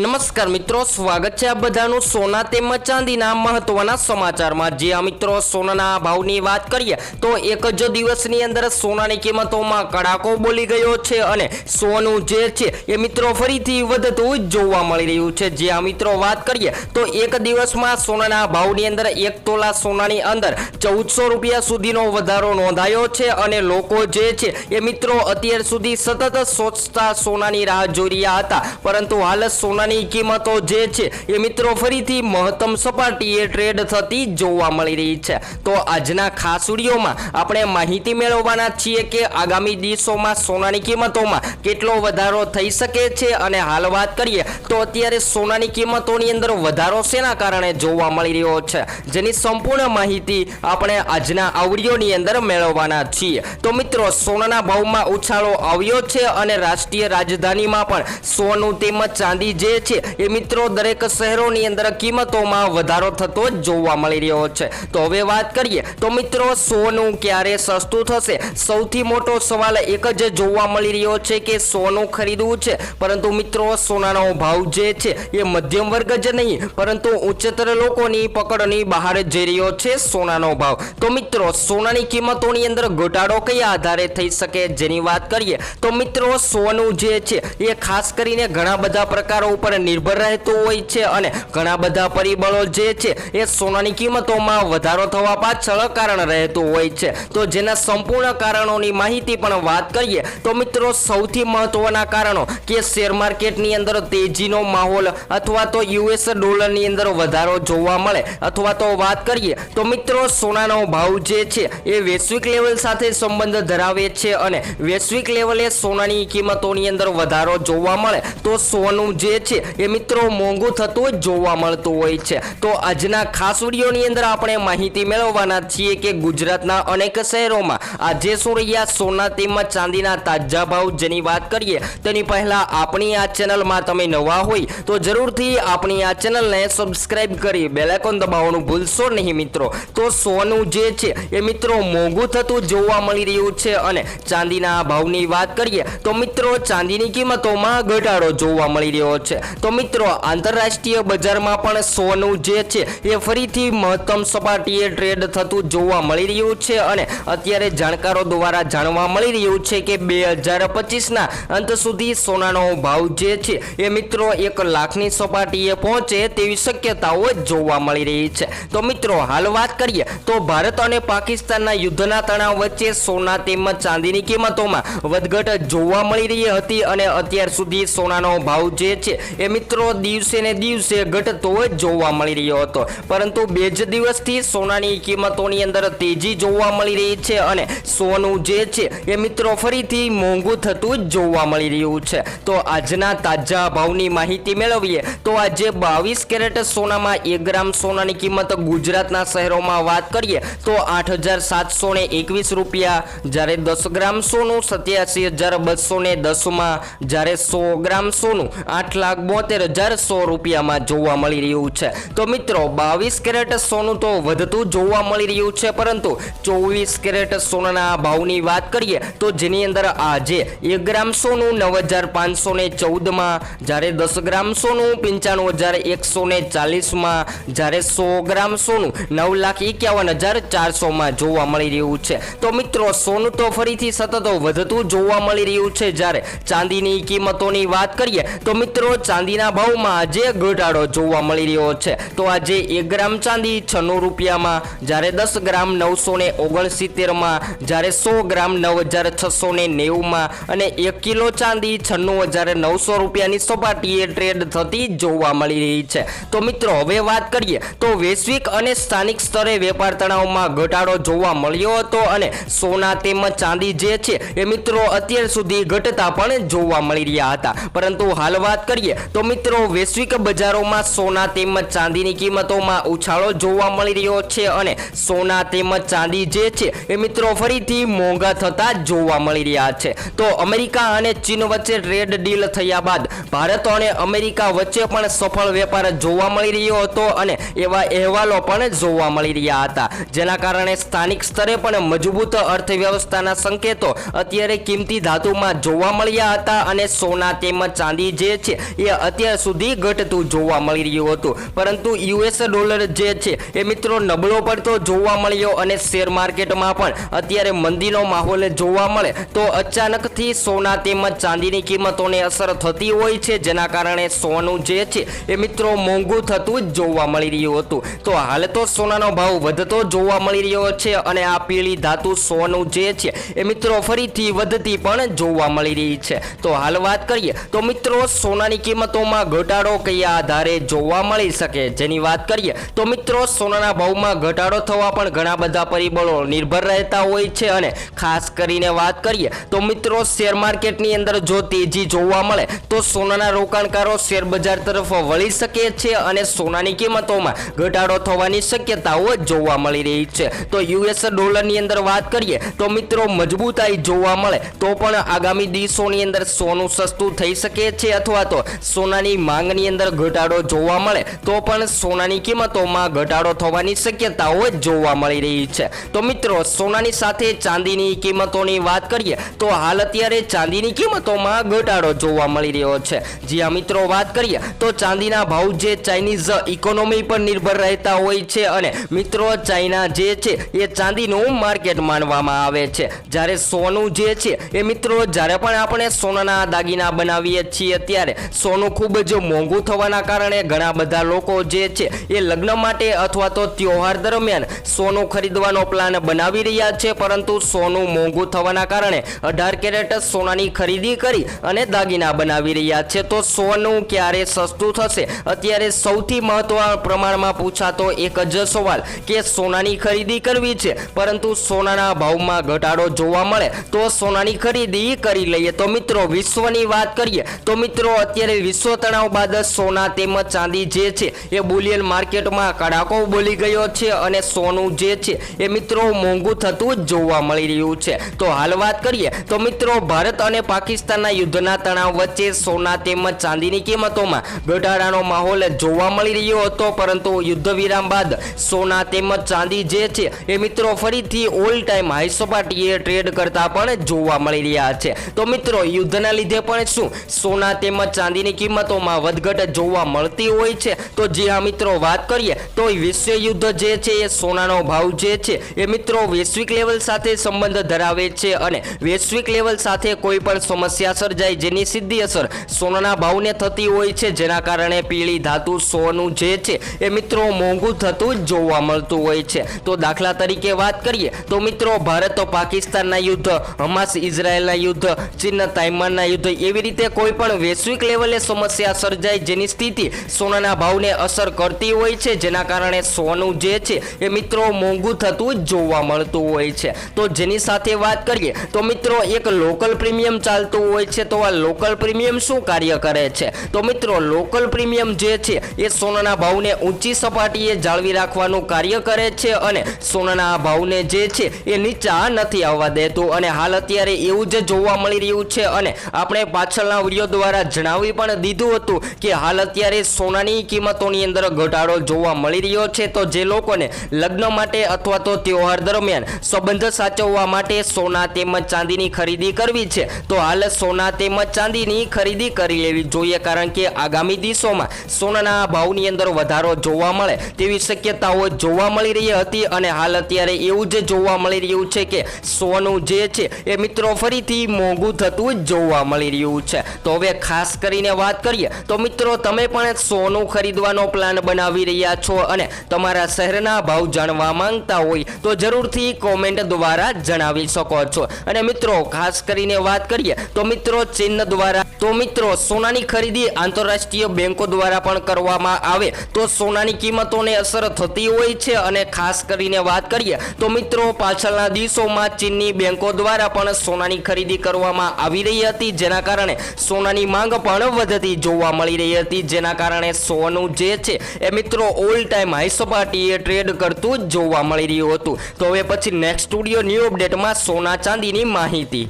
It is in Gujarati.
નમસ્કાર મિત્રો, સ્વાગત છે આ બધાનું સોના તેમજ ચાંદીના મહત્વના સમાચારમાં. જે આ મિત્રો સોનાના ભાવની વાત કરીએ, તો એક જ દિવસની અંદર સોનાની કિંમતોમાં કડાકો બોલી ગયો છે અને સોનું જે છે એ મિત્રો ફરીથી વધતું જોવા મળી રહ્યું છે. જે આ મિત્રો વાત કરીએ, તો એક દિવસમાં સોનાના ભાવની અંદર એક તોલા સોનાની અંદર ચૌદસો રૂપિયા સુધીનો વધારો નોંધાયો છે અને લોકો જે છે એ મિત્રો અત્યાર સુધી સતત સોચતા સોનાની રાહ જોઈ રહ્યા હતા. પરંતુ હાલ સોનાની કિંમતો જે છે એ મિત્રો ફરીથી મહત્તમ સપાટીએ ટ્રેડ થતી જોવા મળી રહી છે. તો આજના ખાસ વિડીયોમાં આપણે માહિતી મેળવવાના છીએ કે આગામી દિવસોમાં સોનાની કિંમતોમાં કેટલો વધારો થઈ શકે છે અને હાલ વાત કરીએ તો અત્યારે સોનાની કિંમતોની અંદર વધારો શેના કારણે જોવા મળી રહ્યો છે જેની સંપૂર્ણ માહિતી આપણે આજના આ વિડીયોની અંદર મેળવવાના છીએ. તો મિત્રો, સોનાના ભાવમાં ઉછાળો આવ્યો છે અને રાષ્ટ્રીય રાજધાનીમાં પણ સોનું તેમજ ચાંદી જે છે. એ મિત્રો, દરેક શહેરોની અંદર કિંમતોમાં વધારો થતો જોવા મળી રહ્યો છે. તો હવે વાત કરીએ, તો મિત્રો, સોનું ક્યારે સસ્તું થશે? સૌથી મોટો સવાલ એક જ જોવા મળી રહ્યો છે કે સોનું ખરીદવું છે. પરંતુ મિત્રો, સોનાનો ભાવ જે છે, એ મધ્યમ વર્ગ જ નહીં, પરંતુ ઉચ્ચતર લોકોની પકડની બહાર જઈ રહ્યો છે સોનાનો ભાવ. તો મિત્રો, સોનાની કિંમતોની અંદર ઘટાડો કયા આધારે થઈ શકે, જેની વાત કરીએ, તો મિત્રો, સોનું જે છે, એ ખાસ કરીને ઘણા બધા પ્રકારો ઉપર નિર્ભર રહેતું હોય છે અને ઘણા બધા પરિબળો જે છે એ સોનાની કિંમતોમાં વધારો થવા પાછળ કારણ રહેતું હોય છે. તો જેના સંપૂર્ણ કારણોની માહિતી પણ વાત કરીએ, તો મિત્રો સૌથી મહત્વના કારણો કે શેર માર્કેટની અંદર તેજીનો માહોલ અથવા તો યુએસ ડોલરની અંદર વધારો જોવા મળે અથવા તો વાત કરીએ, તો મિત્રો સોનાનો ભાવ જે છે એ વૈશ્વિક લેવલ સાથે સંબંધ ધરાવે છે અને વૈશ્વિક લેવલે સોનાની કિંમતોની અંદર વધારો જોવા મળે, તો સોનું જે છે એ મિત્રો મોંઘું થતું જોવા મળતું હોય છે. તો આજના ખાસ વિડીયોની અંદર આપણે માહિતી મેળવવાના છીએ કે ગુજરાતના અનેક શહેરોમાં આજે શું રહ્યા, સોના તેમજ ચાંદીના તાજા ભાવ જેની વાત કરીએ, તેની પહેલા આપણી આ ચેનલમાં તમે નવા હોય તો જરૂરથી આપણી આ ચેનલને સબસ્ક્રાઈબ કરી બેલાઇકોન દબાવવાનું ભૂલશો નહીં મિત્રો. તો સોનું જે છે, એ મિત્રો મોંઘું થતું જોવા મળી રહ્યું છે અને ચાંદીના ભાવની વાત કરીએ, તો મિત્રો ચાંદીની કિંમતોમાં ઘટાડો જોવા મળી રહ્યો છે. તો મિત્રો, આંતરરાષ્ટ્રીય બજારમાં પણ સોનું જે છે, એ ફરીથી મહત્તમ સપાટીએ ટ્રેડ થતું જોવા મળી રહ્યું છે અને અત્યારે જાણકારો દ્વારા જાણવા મળી રહ્યું છે કે બે હજાર પચીસના અંત સુધી સોનાનો ભાવ જે છે, એ મિત્રો એક લાખની સપાટીએ પહોંચે તેવી શક્યતાઓ જોવા મળી રહી છે. તો મિત્રો, હાલ વાત કરીએ, તો ભારત અને પાકિસ્તાનના યુદ્ધના તણાવ વચ્ચે સોના તેમજ ચાંદીની કિંમતોમાં વધઘટ જોવા મળી રહી હતી અને અત્યાર સુધી સોનાનો ભાવ જે છે એ મિત્રો, દિવસે ને દિવસે ઘટતો જ જોવા મળી રહ્યો હતો. પરંતુ બે જ દિવસથી સોનાની કિંમતોની અંદર તેજી જોવા મળી રહી છે અને સોનું જે છે એ મિત્રો ફરીથી મોંઘું થતું જ જોવા મળી રહ્યું છે. તો આજના તાજા ભાવની માહિતી મેળવીએ તો આજે બાવીસ કેરેટ સોનામાં એક ગ્રામ સોનાની કિંમત ગુજરાતના શહેરોમાં વાત કરીએ તો આઠ હજાર સાતસો ને એકવીસ રૂપિયા જ્યારે દસ ગ્રામ સોનું, સત્યાસી હજાર બસો ને દસમાં જ્યારે સો ગ્રામ સોનું, આઠ લાખ બોતેર હજાર સો રૂપિયામાં જોવા મળી રહ્યું છે. તો મિત્રો, બાવીસ કેરેટ સોનું તો વધતું જોવા મળી રહ્યું છે, પરંતુ ચોવીસ કેરેટ સોનાના ભાવની વાત કરીએ તો જેની અંદર આજે એક ગ્રામ સોનું નવ હજાર પાંચસો ને ચૌદમાં, જ્યારે દસ ગ્રામ સોનું પંચાણું હજાર એકસો ને ચાલીસમાં, જ્યારે સો ગ્રામ સોનું નવ લાખ એકાવન હજાર ચારસોમાં જોવા મળી રહ્યું છે. તો મિત્રો, સોનું તો ફરીથી સતત વધતું જોવા મળી રહ્યું છે. જ્યારે ચાંદીની કિંમતોની વાત કરીએ તો મિત્રો ચાંદીના ભાવમાં આજે ઘટાડો જોવા મળી રહ્યો છે. તો આજે એક ગ્રામ ચાંદી છન્નું રૂપિયામાં, જ્યારે દસ ગ્રામ નવસો ને ઓગણસિત્તેરમાં, જ્યારે સો ગ્રામ નવ હજાર છસો ને નેવુંમાં અને એક કિલો ચાંદી છન્નું હજાર નવસો રૂપિયાની સપાટીએ ટ્રેડ થતી જોવા મળી રહી છે. તો મિત્રો, હવે વાત કરીએ તો વૈશ્વિક અને સ્થાનિક સ્તરે વેપાર તણાવમાં ઘટાડો જોવા મળ્યો હતો અને સોના તેમજ ચાંદી જે છે એ મિત્રો અત્યાર સુધી ઘટતા પણ જોવા મળી રહ્યા હતા. પરંતુ હાલ વાત કરીએ તો મિત્રો, વૈશ્વિક બજારોમાં સોના તેમજ ચાંદીની કિંમતોમાં ઉછાળો જોવા મળી રહ્યો છે અને સોના તેમજ ચાંદી જે છે એ મિત્રો ફરીથી મોંઘા થતા જોવા મળી રહ્યા છે. તો અમેરિકા અને ચીન વચ્ચે ટ્રેડ ડીલ થયા બાદ ભારત અને અમેરિકા વચ્ચે પણ સફળ વેપાર જોવા મળી રહ્યો હતો અને એવા અહેવાલો પણ જોવા મળી રહ્યા હતા. જેના કારણે સ્થાનિક સ્તરે પણ મજબૂત અર્થવ્યવસ્થાના સંકેતો અત્યારે કિંમતી ધાતુમાં જોવા મળ્યા હતા અને સોના તેમજ ચાંદી જે છે એ મૂલ્ય અત્યાર સુધી ઘટતું જોવા મળી રહ્યું હતું. પરંતુ યુએસ ડોલર જે છે, એ મિત્રો નબળો પડતો જોવા મળ્યો અને શેર માર્કેટમાં પણ અત્યારે મંદીનો માહોલ જોવા મળે તો અચાનકથી સોના તેમજ ચાંદીની કિંમતોને અસર થતી હોય છે, જેના કારણે સોનું જે છે, એ મિત્રો મોંઘું થતું જોવા મળી રહ્યું હતું. તો હાલ તો સોનાનો ભાવ વધતો જોવા મળી રહ્યો છે અને આ પીળી ધાતુ સોનું જે છે, એ મિત્રો ફરીથી વધતી પણ જોવા મળી રહી છે. તો હાલ વાત કરીએ તો મિત્રો સોનાની કિંમતોમાં ઘટાડો કયા આધારે જોવા મળી શકે? જેની વાત કરીએ, તો મિત્રો, સોનાના ભાવમાં ઘટાડો થવા પણ ઘણા બધા પરિબળો નિર્ભર રહેતા હોય છે અને ખાસ કરીને વાત કરીએ, તો મિત્રો, શેર માર્કેટની અંદર જો તેજી જોવા મળે, તો સોનાના રોકાણકારો શેર બજાર તરફ વળી શકે છે અને સોનાની કિંમતોમાં ઘટાડો થવાની શક્યતાઓ જોવા મળી રહી છે. તો યુએસ ડોલરની અંદર વાત કરીએ, તો મિત્રો, મજબૂતાઈ જોવા મળે, તો પણ આગામી દિવસોની અંદર સોનું સસ્તું થઈ શકે છે અથવા તો સોનાની માંગની અંદર ઘટાડો જોવા મળે, તો પણ સોનાની કિંમતોમાં ઘટાડો થવાની શક્યતાઓ જોવા મળી રહી છે. તો મિત્રો, સોનાની સાથે ચાંદીની કિંમતોની વાત કરીએ, તો હાલ અત્યારે ચાંદીની કિંમતોમાં ઘટાડો જોવા મળી રહ્યો છે. જી આ મિત્રો, વાત કરીએ, તો ચાંદીના ભાવ જે ચાઇનીઝ ઇકોનોમી પર નિર્ભર રહેતા હોય છે અને મિત્રો, ચાઇના જે છે, એ ચાંદીનું માર્કેટ માનવામાં આવે છે. જ્યારે સોનું જે છે, એ મિત્રો, જ્યારે પણ આપણે સોનાના દાગીના બનાવીએ છીએ, ત્યારે સોનું ખૂબ જ મોંઘું થવાના કારણે ઘણા બધા લોકો જે છે એ લગ્ન માટે અથવા તો તહેવાર દરમિયાન સોનું ખરીદવાનો પ્લાન બનાવી રહ્યા છે, પરંતુ સોનું મોંઘું થવાના કારણે અઢાર કેરેટ સોનાની ખરીદી કરી અને દાગીના બનાવી રહ્યા છે. તો સોનું ક્યારે સસ્તું થશે? અત્યારે સૌથી મહત્વ પ્રમાણમાં પૂછાતો એક જ સવાલ કે સોનાની ખરીદી કરવી છે, પરંતુ સોનાના ભાવમાં ઘટાડો જોવા મળે તો સોનાની ખરીદી કરી લઈએ. તો મિત્રો, વિશ્વની વાત કરીએ તો મિત્રો, અત્યારે વિશ્વ તણાવ બાદ સોના તેમજ ચાંદી જે છે એ બુલિયન માર્કેટમાં કડાકો બોલી ગયો છે અને સોનું જે છે એ મિત્રો મોંઘું થતું જોવા મળી રહ્યું છે. તો હાલ વાત કરીએ, તો મિત્રો ભારત અને પાકિસ્તાનના યુદ્ધના તણાવ વચ્ચે સોના તેમજ ચાંદીની કિંમતોમાં ઘટાડાનો માહોલ જોવા મળી રહ્યો હતો, પરંતુ યુદ્ધ વિરામ બાદ સોના તેમજ ચાંદી જે છે એ મિત્રો ફરીથી ઓલ ટાઈમ હાઈસપાટીએ ટ્રેડ કરતા પણ જોવા મળી રહ્યા છે. તો મિત્રો યુદ્ધના લીધે પણ શું? સોના તેમજ ચાંદીની કિંમતોમાં વધઘટ જોવા મળતી હોય છે. તો જે આ મિત્રો વાત કરીએ, તો વિશ્વયુદ્ધ જે છે, એ સોનાનો ભાવ જે છે, એ મિત્રો વૈશ્વિક લેવલ સાથે સંબંધ ધરાવે છે અને વૈશ્વિક લેવલ સાથે કોઈ પણ સમસ્યા સર્જાય જેની સીધી અસર સોનાના ભાવને થતી હોય છે. જેના કારણે પીળી ધાતુ સોનું જે છે, એ મિત્રો મોંઘું થતું જોવા મળતું હોય છે. તો દાખલા તરીકે વાત કરીએ, તો મિત્રો ભારત પાકિસ્તાનના યુદ્ધ, હમાસ ઇઝરાયલના યુદ્ધ ચીન તાઇમાનના યુદ્ધ એવી રીતે કોઈ પણ વૈશ્વિક લેવલે સમસ્યા સર્જાય જેની સ્થિતિ સોનાના ભાવને અસર કરતી હોય છે, જેના કારણે સોનું જે છે એ મિત્રો મોંઘું થતું જોવા મળતું હોય છે. તો જેની સાથે વાત કરીએ, તો મિત્રો એક લોકલ પ્રીમિયમ ચાલતું હોય છે, તો આ લોકલ પ્રીમિયમ શું કાર્ય કરે છે? તો મિત્રો લોકલ પ્રીમિયમ જે છે એ સોનાના ભાવને ઊંચી સપાટીએ જાળવી રાખવાનું કાર્ય કરે છે અને સોનાના ભાવને જે છે એ નીચા નથી આવવા દેતું. અને હાલ અત્યારે એવું જ જોવા મળી રહ્યું છે અને આપણે પાછળના વીડિયો દ્વારા જણાવી પણ દીધું હતું કે હાલ અત્યારે સોનાની કિંમતોની અંદર ઘટાડો જોવા મળી રહ્યો છે. તો જે લોકોને લગ્ન માટે અથવા તો તહેવાર દરમિયાન સંબંધ સાચવવા માટે સોના તેમજ ચાંદીની ખરીદી કરવી છે, તો હાલ સોના તેમજ ચાંદીની ખરીદી કરી લેવી જોઈએ કારણ કે આગામી દિવસોમાં સોનાના ભાવની અંદર વધારો જોવા મળે તેવી શક્યતાઓ જોવા મળી રહી હતી અને હાલ અત્યારે એવું જ જોવા મળી રહ્યું છે કે સોનું જે છે એ મિત્રો ફરીથી મોંઘું થતું જોવા મળી રહ્યું છે. તો હવે ખાસ કરીને વાત કરીએ, તો મિત્રો તમે પણ સોનું ખરીદવાનો પ્લાન બનાવી રહ્યા છો અને તમારા શહેરના ભાવ જાણવા માંગતા હોય તો જરૂરથી કોમેન્ટ દ્વારા જણાવી શકો છો. અને મિત્રો, ખાસ કરીને વાત કરીએ, તો મિત્રો ચીન દ્વારા, તો મિત્રો સોનાની ખરીદી આંતરરાષ્ટ્રીય બેંકો દ્વારા પણ કરવામાં આવે, તો સોનાની કિંમતોને અસર થતી હોય છે અને ખાસ કરીને વાત કરીએ, તો મિત્રો પાછળના દિવસોમાં ચીનની બેંકો દ્વારા પણ સોનાની ખરીદી કરવામાં આવી રહી હતી, જેના કારણે સોનાની માંગ પણ વધતી જોવા મળી રહી હતી, જેના કારણે સોનું જે છે એ મિત્રો ઓલ ટાઈમ હાઈ સપાટીએ ટ્રેડ કરતું જોવા મળી રહ્યું હતું. તો હવે પછી નેક્સ્ટ સ્ટુડિયો ન્યૂ અપડેટમાં સોના ચાંદીની માહિતી.